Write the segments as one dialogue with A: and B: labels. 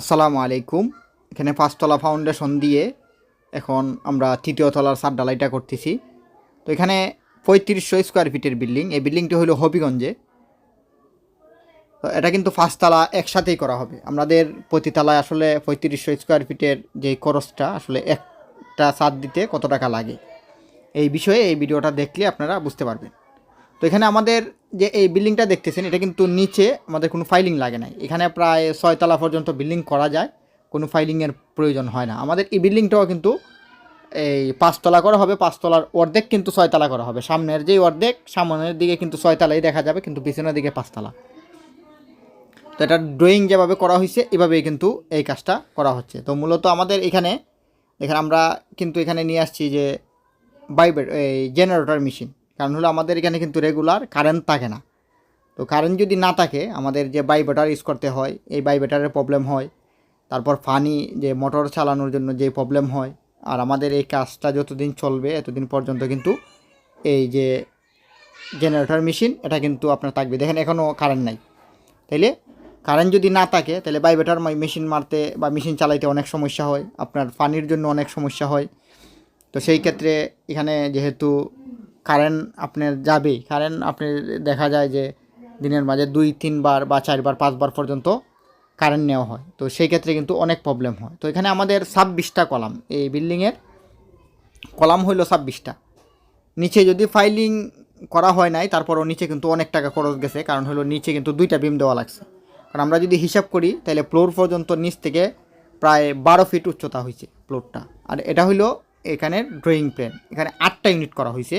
A: আসসালামু আলাইকুম। এখানে পাঁচতলা ফাউন্ডেশন দিয়ে এখন আমরা তৃতীয় তলার সাত ডালাইটা করতেছি। তো এখানে পঁয়ত্রিশশো স্কোয়ার ফিটের বিল্ডিং এই বিল্ডিংটি হলো হবিগঞ্জে। তো এটা কিন্তু পাঁচতলা একসাথেই করা হবে। আমাদের প্রতিতলায় আসলে পঁয়ত্রিশশো স্কোয়ার ফিটের যে খরচটা, আসলে একটা ছাদ দিতে কত টাকা লাগে? এই বিষয়ে এই ভিডিওটা দেখলে আপনারা বুঝতে পারবেন। তো এখানে আমাদের যে এই বিল্ডিংটা দেখতেছেন, এটা কিন্তু নিচে আমাদের কোনো ফাইলিং লাগে নাই। এখানে প্রায় ছয়তলা পর্যন্ত বিল্ডিং করা যায়, কোনো ফাইলিংয়ের প্রয়োজন হয় না। আমাদের এই বিল্ডিংটাও কিন্তু এই পাঁচতলা করা হবে পাঁচতলার অর্ধেক কিন্তু ছয়তলা করা হবে। সামনের যেই অর্ধেক, সামনের দিকে কিন্তু ছয়তলাই দেখা যাবে, কিন্তু পিছনের দিকে পাঁচতলা তো এটা ড্রয়িং যেভাবে করা হয়েছে, এভাবেই কিন্তু এই কাজটা করা হচ্ছে। তো মূলত আমাদের এখানে এখানে আমরা কিন্তু এখানে নিয়ে আসছি যে বাইবেট এই জেনারেটর মেশিন কারণ হলো আমাদের এখানে কিন্তু রেগুলার কারেন্ট থাকে না। তো কারেন্ট যদি না থাকে, আমাদের যে বাইবেটার ইউজ করতে হয়, এই বাইবেটারের প্রবলেম হয়। তারপর ফানি যে মোটর চালানোর জন্য যে প্রবলেম হয়, আর আমাদের এই কাজটা যতদিন চলবে, এতদিন পর্যন্ত কিন্তু এই যে জেনারেটর মেশিন এটা কিন্তু আপনার থাকবে। দেখেন এখনও কারেন্ট নাই। তাইলে কারেন্ট যদি না থাকে তাহলে বাইবেটার মেশিন মারতে বা মেশিন চালাইতে অনেক সমস্যা হয়। আপনার পানির জন্য অনেক সমস্যা হয়। তো সেই ক্ষেত্রে এখানে যেহেতু কারেন্ট আপনার যাবেই। কারেন্ট আপনি দেখা যায় যে দিনের মাঝে দুই, তিনবার বা চারবার, পাঁচবার পর্যন্ত কারেন্ট নেওয়া হয়। তো সেই ক্ষেত্রে কিন্তু অনেক প্রবলেম হয়। তো এখানে আমাদের ছাব্বিশটা কলাম। এই বিল্ডিংয়ের কলাম হইল ছাব্বিশটা। নিচে যদি ফাইলিং করা হয় নাই, তারপরও নিচে কিন্তু অনেক টাকা খরচ গেছে। কারণ হলো নিচে কিন্তু দুইটা বিম দেওয়া লাগছে। কারণ আমরা যদি হিসাব করি, তাহলে ফ্লোর পর্যন্ত নিচ থেকে প্রায় বারো ফিট উচ্চতা হয়েছে ফ্লোরটা আর এটা হইল এখানের ড্রয়িং প্ল্যান এখানে আটটা ইউনিট করা হয়েছে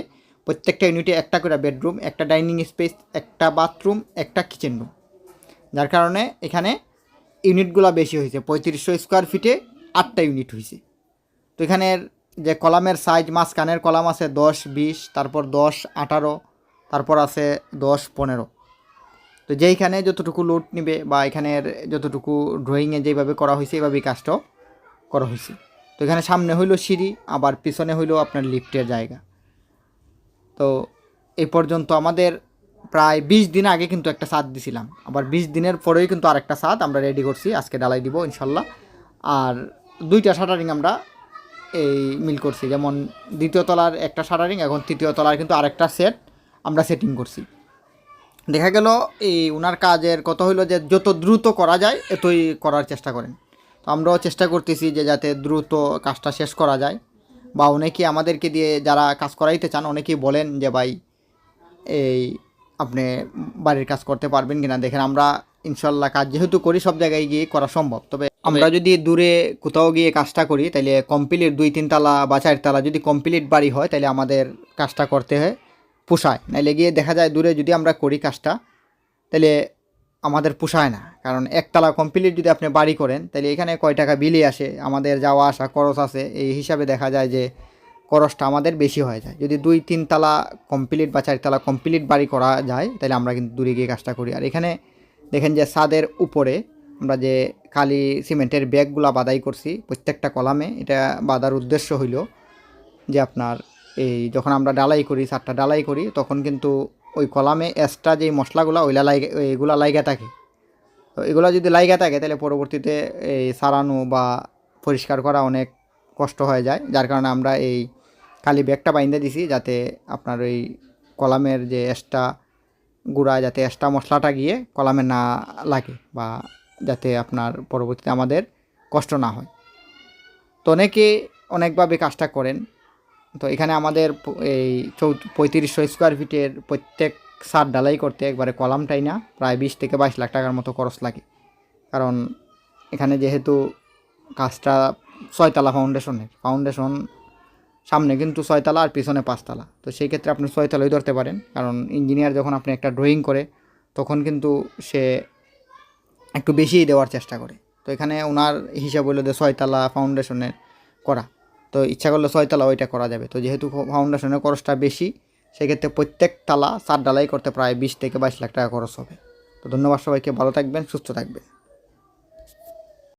A: প্রত্যেকটা ইউনিটে একটা করে বেডরুম, একটা ডাইনিং স্পেস, একটা বাথরুম, একটা কিচেন রুম। যার কারণে এখানে ইউনিটগুলো বেশি হয়েছে, পঁয়ত্রিশশো স্কোয়ার ফিটে আটটা ইউনিট হয়েছে। তো এখানের যে কলামের সাইজ মাঝখানের কলাম আছে দশ, বিশ, তারপর দশ, আঠারো, তারপর আছে দশ, পনেরো। তো যেইখানে যতটুকু লোড নিবে বা এখানের যতটুকু ড্রয়িংয়ে যেভাবে করা হয়েছে এইভাবেই কাজটাও করা হয়েছে। তো এখানে সামনে হইল সিঁড়ি, আবার পিছনে হইল আপনার লিফটের জায়গা। তো এই পর্যন্ত আমাদের প্রায় বিশ দিন আগে কিন্তু একটা সাদ দিছিলাম। আবার বিশ দিনের পরেই কিন্তু আরেকটা সাদ আমরা রেডি করছি, আজকে ডালাই দিব ইনশাল্লাহ। আর দুইটা শাটারিং আমরা এই মিল করছি, যেমন দ্বিতীয় তলার একটা শাটারিং, এখন তৃতীয় তলার কিন্তু আরেকটা সেট আমরা সেটিং করছি। দেখা গেল এই ওনার কাজের কত হইল যে যত দ্রুত করা যায়, এতই করার চেষ্টা করেন। তো আমরাও চেষ্টা করতেছি যে যাতে দ্রুত কাজটা শেষ করা যায়। বা অনেকেই আমাদেরকে দিয়ে যারা কাজ করাইতে চান অনেকেই বলেন যে ভাই এই আপনি বাড়ির কাজ করতে পারবেন কি না দেখেন আমরা ইনশাল্লাহ কাজ যেহেতু করি সব জায়গায় গিয়ে করা সম্ভব। তবে আমরা যদি দূরে কোথাও গিয়ে কাজটা করি তাহলে কমপ্লিট দুই তিন তালা বা চারতলা যদি কমপ্লিট বাড়ি হয় তাহলে আমাদের কাজটা করতে হয় পোষায়। নাইলে গিয়ে দেখা যায় দূরে যদি আমরা করি কাজটা তাহলে আমাদের পোষায় না। কারণ একতলা কমপ্লিট যদি আপনি বাড়ি করেন, তাহলে এখানে কয় টাকা বিলি আসে, আমাদের যাওয়া আসা খরচ আছে, এই হিসাবে দেখা যায় যে খরচটা আমাদের বেশি হয়ে যায়। যদি দুই তিন তালা কমপ্লিট বা চারতলা কমপ্লিট বাড়ি করা যায়, তাহলে আমরা কিন্তু দূরে গিয়ে কাজটা করি। আর এখানে দেখেন যে ছাদের উপরে আমরা যে খালি সিমেন্টের ব্যাগগুলা বাদাই করছি, প্রত্যেকটা কলামে, এটা বাঁধার উদ্দেশ্য হইল যে আপনার এই যখন আমরা ডালাই করি সাতটা ডালাই করি, তখন কিন্তু ওই কলামে এক্সট্রা যেই মশলাগুলো, ওইলা লাইগে, এগুলা লাইগা থাকে। তো এগুলো যদি লাইগা থাকে, তাহলে পরবর্তীতে এই সারানো বা পরিষ্কার করা অনেক কষ্ট হয়ে যায়। যার কারণে আমরা এই খালি ব্যাগটা বাইন্দে দিছি, যাতে আপনার ওই কলামের যে এক্সট্রা গুঁড়া, যাতে এক্সট্রা মশলাটা গিয়ে কলামে না লাগে বা যাতে আপনার পরবর্তীতে আমাদের কষ্ট না হয়। তো অনেকে অনেকভাবে কাজটা করেন। তো এখানে আমাদের এই চৌ পঁয়ত্রিশশো স্কোয়ার ফিটের প্রত্যেক সার ডালাই করতে একবারে কলামটাই না, প্রায় বিশ থেকে বাইশ লাখ টাকার মতো খরচ লাগে। কারণ এখানে যেহেতু কাজটা ছয়তলা ফাউন্ডেশনের ফাউন্ডেশন সামনে কিন্তু ছয়তলা আর পিছনে পাঁচতলা। তো সেই ক্ষেত্রে আপনি ছয়তলাই ধরতে পারেন, কারণ ইঞ্জিনিয়ার যখন আপনি একটা ড্রয়িং করে, তখন কিন্তু সে একটু বেশিই দেওয়ার চেষ্টা করে। তো এখানে ওনার হিসাব হলো যে ছয়তলা ফাউন্ডেশনের করা। তো ইচ্ছা করলে ছয় তালা ওইটা করা যাবে। তো যেহেতু ফাউন্ডেশনের খরচটা বেশি, সেক্ষেত্রে প্রত্যেক তালা চার ডালাই করতে প্রায় বিশ থেকে বাইশ লাখ টাকা খরচ হবে। তো ধন্যবাদ সবাইকে, ভালো থাকবেন, সুস্থ থাকবেন।